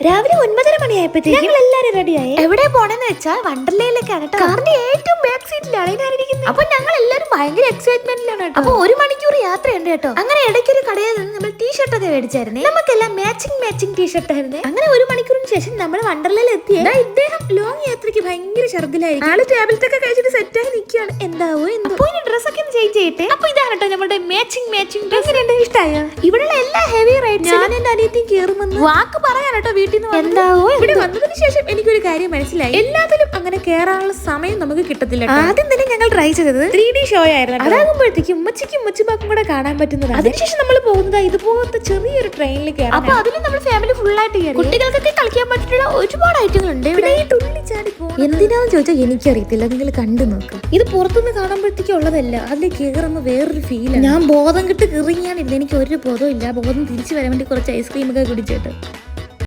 രാവിലെ ഒൻപതര മണിയായപ്പോഴത്തേക്കും ഞങ്ങൾ എല്ലാരും റെഡിയായി എവിടെ പോണെന്ന് വെച്ചാൽ വണ്ടർലയിലേക്കാണ് കേട്ടോ. കാറിന്റെ ഏറ്റവും ബാക്ക് സീറ്റിലാണ് ഞാനിരിക്കുന്നത് അപ്പൊ ഞങ്ങൾ എല്ലാരും ഭയങ്കര എക്സൈറ്റ്മെന്റിലാണ് കേട്ടോ. അപ്പൊ ഒരു മണിക്കൂർ യാത്രയുണ്ട് കേട്ടോ. അങ്ങനെ ഇടയ്ക്ക് ഒരു കടയിൽ നിന്ന് നമ്മൾ ടീഷർട്ട് ഒക്കെ മേടിച്ചായിരുന്നേ. നമുക്കെല്ലാം മാച്ചിങ് മാച്ചിങ് ടീഷർട്ട് ആയിരുന്നേ. അങ്ങനെ ഒരു മണിക്കൂറിന് ശേഷം നമ്മൾ വണ്ടർലയിൽ എത്തിയ. ഇദ്ദേഹം ലോങ് യാത്രയ്ക്ക് ഭയങ്കര ഛർദിലായിരിക്കും ആൾ ടാബ്ലറ്റ് ഒക്കെ കഴിച്ചിട്ട് സെറ്റ് ആയി നിൽക്കുകയാണ് എന്താവോ എന്തോ. ഇനി ഡ്രസ്സൊക്കെ ഒന്ന് ചേഞ്ച് ചെയ്യട്ടെ. അപ്പൊ ഇതാണ് കേട്ടോ നമ്മുടെ മാച്ചിങ് മാച്ചിങ് ഡ്രസ് ഇഷ്ടമായ ഇവിടെയുള്ള എല്ലാ ഹെവി റൈറ്റ്സ് ഞാൻ എന്റെ അനിയത്തിയും കയറുമെന്ന് വാക്ക് കേട്ടോ വീട്ടിൽ നിന്ന് എന്താവോ ഇവിടെ വന്നതിന് ശേഷം എനിക്കൊരു കാര്യം മനസ്സിലായി. എല്ലാത്തിലും അങ്ങനെ കേറാനുള്ള സമയം നമുക്ക് കിട്ടത്തില്ല ആദ്യം തന്നെ ഞങ്ങൾ ട്രൈ ചെയ്തത് ത്രീ ഡി ഷോ ആയിരുന്നു അതാകുമ്പോഴത്തേക്കും ഉമ്മച്ചിക്കും ഉമ്മച്ചിമാക്കും കൂടെ കാണാൻ പറ്റുന്നതാണ്. അതിനുശേഷം നമ്മൾ പോകുന്നത് ഇതുപോലത്തെ ചെറിയൊരു ട്രെയിനിൽ കയറാം അപ്പൊ അതിലും നമ്മൾ ഫാമിലി ഫുൾ ആയിട്ട് കയറി. കുട്ടികൾക്കൊക്കെ കളിക്കാൻ പറ്റിയുള്ള ഒരുപാട് ഐറ്റങ്ങൾ ഉണ്ട് ഇവിടെ. ഈ തുള്ളി ചാടി എന്തിനാന്ന് ചോദിച്ചാൽ എനിക്കറിയത്തില്ല. നിങ്ങൾ കണ്ടു നോക്കാം. ഇത് പുറത്തുനിന്ന് കാണുമ്പോഴത്തേക്കും ഉള്ളതല്ല. അതിൽ കയറുമ്പോൾ വേറൊരു ഫീലാണ് ഞാൻ ബോധം കിട്ട് കിറങ്ങിയാണ് ഇരുന്നത് എനിക്ക് ഒരു ബോധവും ഇല്ല. ബോധം തിരിച്ചു വരാൻ വേണ്ടി കുറച്ച് ഐസ്ക്രീം ഒക്കെ കുടിച്ചിട്ട്.